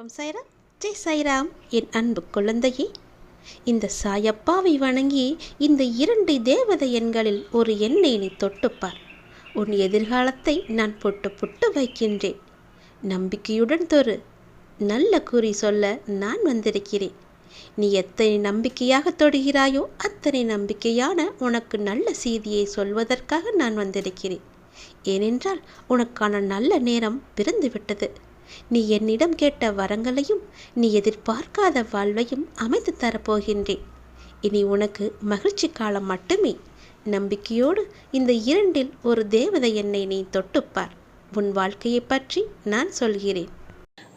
ஓம் சாய்ராம் ஜெய் சாய்ராம் என் அன்பு குழந்தையே. இந்த சாயப்பாவை வணங்கி இந்த இரண்டு தேவதை எண்களில் ஒரு எண்ணை நீ தொட்டுப்பார். உன் எதிர்காலத்தை நான் பொட்டு புட்டு வைக்கின்றேன். நம்பிக்கையுடன் தொரு நல்ல குறி சொல்ல நான் வந்திருக்கிறேன். நீ எத்தனை நம்பிக்கையாக தொடுகிறாயோ அத்தனை நம்பிக்கையான உனக்கு நல்ல செய்தியை சொல்வதற்காக நான் வந்திருக்கிறேன். ஏனென்றால் உனக்கான நல்ல நேரம் பிறந்துவிட்டது. நீ என்னிடம் கேட்ட வரங்களையும் நீ எதிர்பார்க்காத வாழ்வையும் அமைத்து தரப்போகின்றேன். இனி உனக்கு மகிழ்ச்சி காலம் மட்டுமே. நம்பிக்கையோடு இந்த இரண்டில் ஒரு தேவதை என்னை நீ தொட்டுப்பார். உன் வாழ்க்கையை பற்றி நான் சொல்கிறேன்.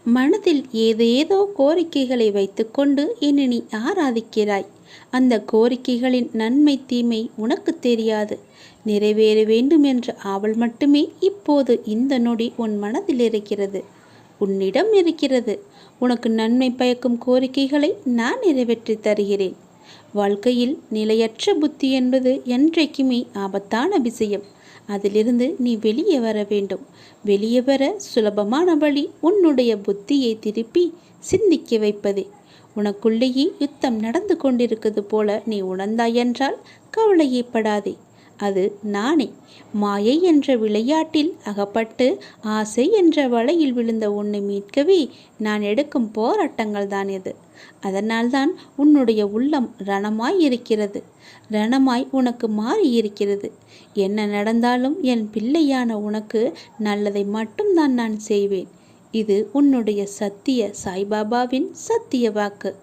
மனதில் ஏதேதோ கோரிக்கைகளை வைத்துக்கொண்டு என்னை நீ ஆராதிக்கிறாய். அந்த கோரிக்கைகளின் நன்மை தீமை உனக்கு தெரியாது. நிறைவேற வேண்டும் என்ற ஆவல் மட்டுமே இப்போது இந்த நொடி உன் மனதில் இருக்கிறது. உன்னிடம் இருக்கிறது. உனக்கு நன்மை பயக்கும் கோரிக்கைகளை நான் நிறைவேற்றி தருகிறேன். வாழ்க்கையில் நிலையற்ற புத்தி என்பது என்றைக்குமே ஆபத்தான விஷயம். அதிலிருந்து நீ வெளியே வர வேண்டும். வெளியே வர சுலபமான வழி உன்னுடைய புத்தியை திருப்பி சிந்திக்க வைப்பதே. உனக்குள்ளேயே யுத்தம் நடந்து கொண்டிருக்கிறது போல நீ உணர்ந்தாய் என்றால் கவலையைப்படாதே. அது நானே மாயை என்ற விளையாட்டில் அகப்பட்டு ஆசை என்ற வலையில் விழுந்த உன்னை மீட்கவே நான் எடுக்கும் போராட்டங்கள் தான் இது. அதனால்தான் உன்னுடைய உள்ளம் ரணமாய் இருக்கிறது. ரணமாய் உனக்கு மாறி இருக்கிறது. என்ன நடந்தாலும் என் பிள்ளையான உனக்கு நல்லதை மட்டும்தான் நான் செய்வேன். இது உன்னுடைய சத்திய சாய்பாபாவின் சத்திய வாக்கு.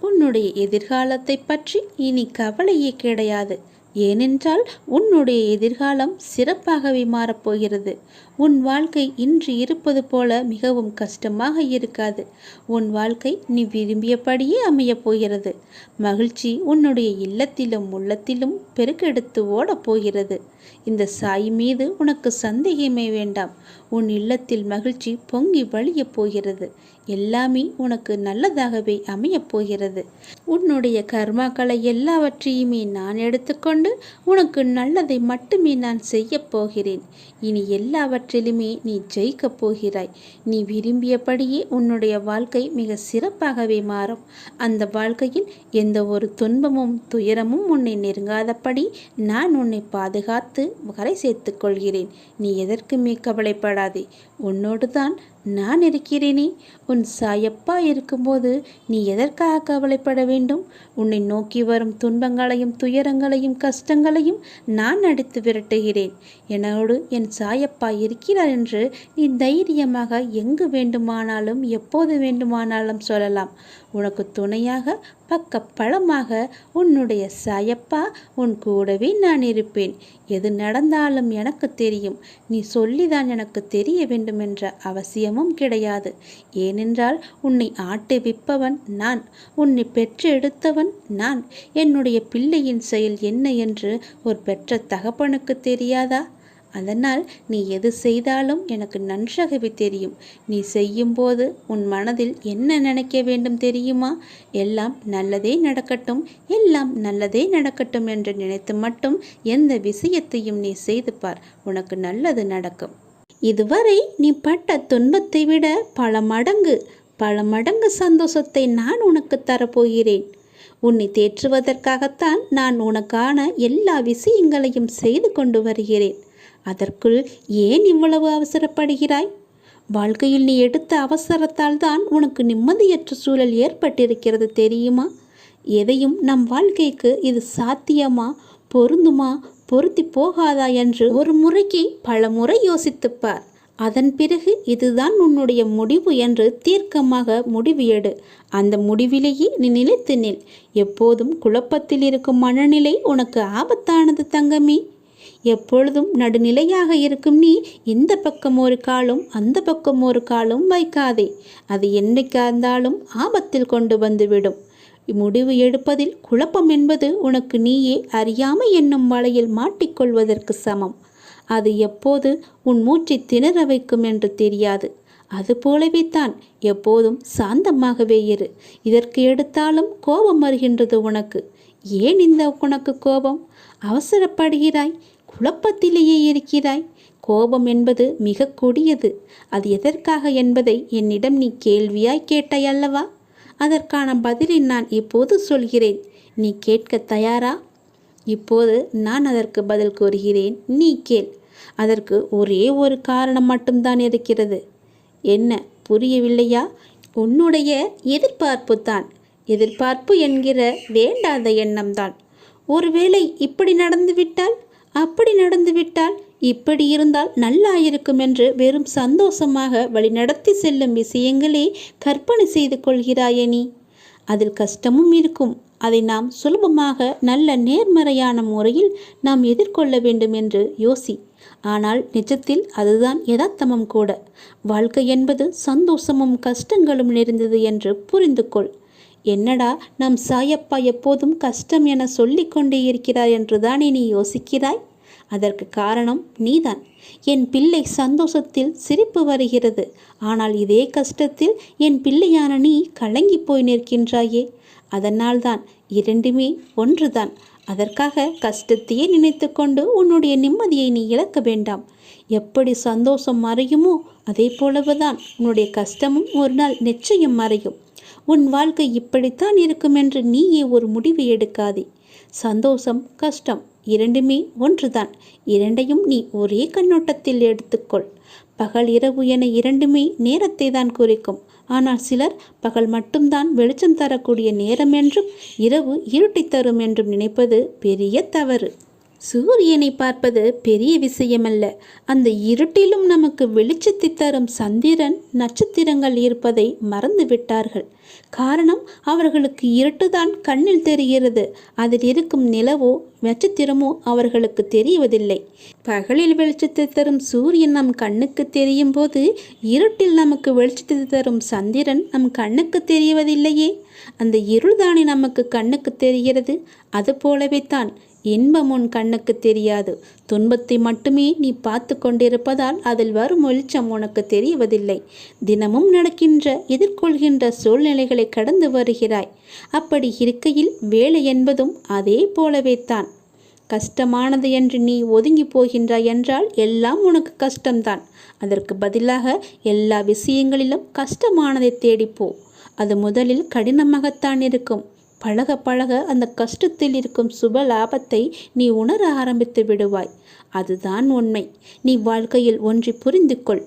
உன்னுடைய எதிர்காலத்தை பற்றி இனி கவலையே கிடையாது. ஏனென்றால் உன்னுடைய எதிர்காலம் சிறப்பாகவே மாறப்போகிறது. உன் வாழ்க்கை இன்று இருப்பது போல மிகவும் கஷ்டமாக இருக்காது. உன் வாழ்க்கை நீ விரும்பியபடியே அமையப் போகிறது. மகிழ்ச்சி உன்னுடைய இல்லத்திலும் உள்ளத்திலும் பெருக்கெடுத்து ஓடப் போகிறது. இந்த சாய் மீது உனக்கு சந்தேகமே வேண்டாம். உன் இல்லத்தில் மகிழ்ச்சி பொங்கி வழியப் போகிறது. எல்லாமே உனக்கு நல்லதாகவே அமையப் போகிறது. உன்னுடைய கர்மாக்களை எல்லாவற்றையுமே நான் எடுத்துக்கொண்டு உனக்கு நல்லதை மட்டுமே நான் செய்யப் போகிறேன். இனி எல்லாவற்றிலுமே நீ ஜெயிக்கப் போகிறாய். நீ விரும்பியபடியே உன்னுடைய வாழ்க்கை மிக சிறப்பாகவே மாறும். அந்த வாழ்க்கையில் எந்த ஒரு துன்பமும் துயரமும் உன்னை நெருங்காதபடி நான் உன்னை பாதுகாத்து கரை சேர்த்துக் கொள்கிறேன். நீ எதற்குமே கவலைப்படாதே. உன்னோடு தான் நான் இருக்கிறேனே. உன் சாயப்பா இருக்கும்போது நீ எதற்காக கவலைப்பட வேண்டும்? உன்னை நோக்கி வரும் துன்பங்களையும் துயரங்களையும் கஷ்டங்களையும் நான் அடித்து விரட்டுகிறேன். என்னோடு என் சாயப்பா இருக்கிறார் என்று நீ தைரியமாக எங்கு வேண்டுமானாலும் எப்போது வேண்டுமானாலும் சொல்லலாம். உனக்கு துணையாக பக்கப்பழமாக உன்னுடைய சாயப்பா உன் கூடவே நான் இருப்பேன். எது நடந்தாலும் எனக்கு தெரியும். நீ சொல்லிதான் எனக்கு தெரிய வேண்டும் என்ற அவசியமும் கிடையாது. ஏனென்றால் உன்னை ஆட்டுவிப்பவன் நான். உன்னை பெற்று எடுத்தவன் நான். என்னுடைய பிள்ளையின் செயல் என்ன என்று ஒரு பெற்ற தகப்பனுக்கு தெரியாதா? அதனால் நீ எது செய்தாலும் எனக்கு நன்றாகவே தெரியும். நீ செய்யும்போது உன் மனதில் என்ன நினைக்க வேண்டும் தெரியுமா? எல்லாம் நல்லதே நடக்கட்டும் எல்லாம் நல்லதே நடக்கட்டும் என்று நினைத்து மட்டும் எந்த விஷயத்தையும் நீ செய்து பார். உனக்கு நல்லது நடக்கும். இதுவரை நீ பட்ட துன்பத்தை விட பல மடங்கு பல மடங்கு சந்தோஷத்தை நான் உனக்கு தரப்போகிறேன். உன்னை தேற்றுவதற்காகத்தான் நான் உனக்கான எல்லா விஷயங்களையும் செய்து கொண்டு வருகிறேன். அதற்குள் ஏன் இவ்வளவு அவசரப்படுகிறாய்? வாழ்க்கையில் நீ எடுத்த அவசரத்தால் தான் உனக்கு நிம்மதியற்ற சூழல் ஏற்பட்டிருக்கிறது தெரியுமா? எதையும் நம் வாழ்க்கைக்கு இது சாத்தியமா? பொருந்துமா? பொருத்தி போகாதா என்று ஒரு முறைக்கு பல முறை யோசித்துப்பார். அதன் பிறகு இதுதான் உன்னுடைய முடிவு என்று தீர்க்கமாக முடிவு எடு. அந்த முடிவிலேயே நீ நிலைத்து நில். எப்போதும் குழப்பத்தில் இருக்கும் மனநிலை உனக்கு ஆபத்தானது தங்கமே. எப்பொழுதும் நடுநிலையாக இருக்கும் நீ இந்த பக்கம் ஒரு காலும் அந்த பக்கம் ஒரு காலும் வைக்காதே. அது என்னைக்கா இருந்தாலும் ஆபத்தில் கொண்டு வந்துவிடும். முடிவு எடுப்பதில் குழப்பம் என்பது உனக்கு நீயே அறியாமை என்னும் வலையில் மாட்டிக்கொள்வதற்கு சமம். அது எப்போது உன் மூச்சை திணற வைக்கும் என்று தெரியாது. அது போலவே தான் எப்போதும் சாந்தமாகவே இரு. இதற்கு எடுத்தாலும் கோபம் வருகின்றது உனக்கு. ஏன் இந்த உனக்கு கோபம்? அவசரப்படுகிறாய். குழப்பத்திலேயே இருக்கிறாய். கோபம் என்பது மிக கொடியது. அது எதற்காக என்பதை என்னிடம் நீ கேள்வியாய் கேட்டாய் அல்லவா? அதற்கான பதிலை நான் இப்போது சொல்கிறேன். நீ கேட்க தயாரா? இப்போது நான் அதற்கு பதில் கூறுகிறேன். நீ கேள். அதற்கு ஒரே ஒரு காரணம் மட்டும்தான் இருக்கிறது. என்ன புரியவில்லையா? உன்னுடைய எதிர்பார்ப்பு தான். எதிர்பார்ப்பு என்கிற வேண்டாத எண்ணம்தான். ஒருவேளை இப்படி நடந்துவிட்டால்? அப்படி நடந்துவிட்டால் இப்படி இருந்தால் நல்லாயிருக்கும் என்று வெறும் சந்தோஷமாக வழிநடத்தி செல்லும் விஷயங்களே கற்பனை செய்து கொள்கிறாயே நீ. அதில் கஷ்டமும் இருக்கும். அதை நாம் சுலபமாக நல்ல நேர்மறையான முறையில் நாம் எதிர்கொள்ள வேண்டும் என்று யோசி. ஆனால் நிஜத்தில் அதுதான் யதார்த்தமும் கூட. வாழ்க்கை என்பது சந்தோஷமும் கஷ்டங்களும் நிறைந்தது என்று புரிந்து கொள் என்னடா நம் சாயப்பா எப்போதும் கஷ்டம் என சொல்லிக்கொண்டே இருக்கிறார் என்றுதானே நீ யோசிக்கிறாய்? அதற்கு காரணம் நீதான். என் பிள்ளை சந்தோஷத்தில் சிரிப்பு வருகிறது. ஆனால் இதே கஷ்டத்தில் என் பிள்ளையான நீ கலங்கி போய் நிற்கின்றாயே. அதனால்தான் இரண்டுமே ஒன்றுதான். அதற்காக கஷ்டத்தையே நினைத்து கொண்டு உன்னுடைய நிம்மதியை நீ இழக்க வேண்டாம். எப்படி சந்தோஷம் மறையுமோ அதே போலவுதான் உன்னுடைய கஷ்டமும் ஒரு நாள் நிச்சயம் மறையும். உன் வாழ்க்கை இப்படித்தான் இருக்கும் என்று நீயே ஒரு முடிவு எடுக்காதே. சந்தோஷம் கஷ்டம் இரண்டுமே ஒன்றுதான். இரண்டையும் நீ ஒரே கண்ணோட்டத்தில் எடுத்துக்கொள். பகல் இரவு என இரண்டுமே நேரத்தை தான் குறிக்கும். ஆனால் சிலர் பகல் மட்டும்தான் வெளிச்சம் தரக்கூடிய நேரம் என்றும் இரவு இருட்டி தரும் என்றும் நினைப்பது பெரிய தவறு. சூரியனை பார்ப்பது பெரிய விஷயமல்ல. அந்த இருட்டிலும் நமக்கு வெளிச்சத்தை தரும் சந்திரன் நட்சத்திரங்கள் இருப்பதை மறந்து விட்டார்கள். காரணம் அவர்களுக்கு இருட்டுதான் கண்ணில் தெரிகிறது. அதில் இருக்கும் நிலவோ நட்சத்திரமோ அவர்களுக்கு தெரிவதில்லை. பகலில் வெளிச்சத்தை தரும் சூரியன் நம் கண்ணுக்கு தெரியும் போது இருட்டில் நமக்கு வெளிச்சத்தை தரும் சந்திரன் நம் கண்ணுக்கு தெரிவதில்லையே. அந்த இருள்தானே நமக்கு கண்ணுக்கு தெரிகிறது? அது போலவே தான் இன்பம் உன் கண்ணுக்கு தெரியாது. துன்பத்தை மட்டுமே நீ பார்த்து கொண்டிருப்பதால் அதில் வரும் வெளிச்சம் உனக்கு தெரிவதில்லை தினமும் நடக்கின்ற எதிர்கொள்கின்ற சூழ்நிலைகளை கடந்து வருகிறாய். அப்படி இருக்கையில் வேலை என்பதும் அதே போலவே தான். கஷ்டமானது என்று நீ ஒதுங்கி போகின்றாய் என்றால் எல்லாம் உனக்கு கஷ்டம்தான். அதற்கு பதிலாக எல்லா விஷயங்களிலும் கஷ்டமானதை தேடிப்போ அது முதலில் கடினமாகத்தான் இருக்கும். பழக பழக அந்த கஷ்டத்தில் இருக்கும் சுப லாபத்தை நீ உணர ஆரம்பித்து விடுவாய். அதுதான் உண்மை. நீ வாழ்க்கையில் ஒன்றி புரிந்து கொள்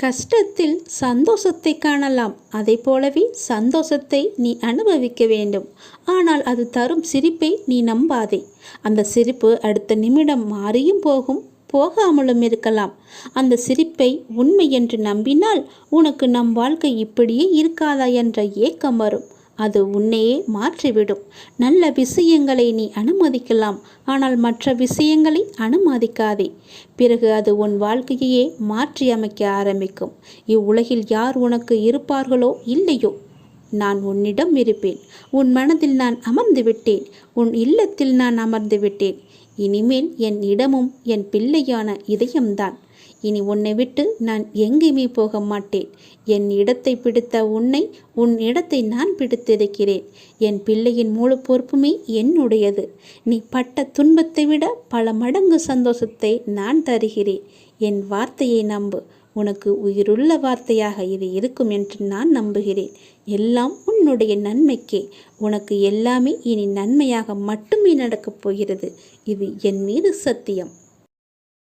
கஷ்டத்தில் சந்தோஷத்தை காணலாம். அதை போலவே சந்தோஷத்தை நீ அனுபவிக்க வேண்டும். ஆனால் அது தரும் சிரிப்பை நீ நம்பாதே. அந்த சிரிப்பு அடுத்த நிமிடம் மாறியும் போகும் போகாமலும் இருக்கலாம். அந்த சிரிப்பை உண்மை என்று நம்பினால் உனக்கு நம் வாழ்க்கை இப்படியே இருக்காதா என்ற ஏக்கம் வரும். அது உன்னையே மாற்றிவிடும். நல்ல விஷயங்களை நீ அனுமதிக்கலாம் ஆனால் மற்ற விஷயங்களை அனுமதிக்காதே. பிறகு அது உன் வாழ்க்கையே மாற்றி அமைக்க ஆரம்பிக்கும். இவ்வுலகில் யார் உனக்கு இருப்பார்களோ இல்லையோ நான் உன்னிடம் இருப்பேன். உன் மனதில் நான் அமர்ந்து விட்டேன். உன் இல்லத்தில் நான் அமர்ந்து விட்டேன். இனிமேல் என் இடமும் என் பிள்ளையான இதயம்தான். இனி உன்னை விட்டு நான் எங்கேயுமே போக மாட்டேன். என் இடத்தை பிடித்த உன்னை உன் இடத்தை நான் பிடித்திருக்கிறேன். என் பிள்ளையின் முழு பொறுப்புமே என்னுடையது. நீ பட்ட துன்பத்தை விட பல மடங்கு சந்தோஷத்தை நான் தருகிறேன். என் வார்த்தையை நம்பு. உனக்கு உயிருள்ள வார்த்தையாக இது இருக்கும் என்று நான் நம்புகிறேன். எல்லாம் உன்னுடைய நன்மைக்கே. உனக்கு எல்லாமே இனி நன்மையாக மட்டுமே நடக்கப் போகிறது. இது என் மீது சத்தியம்.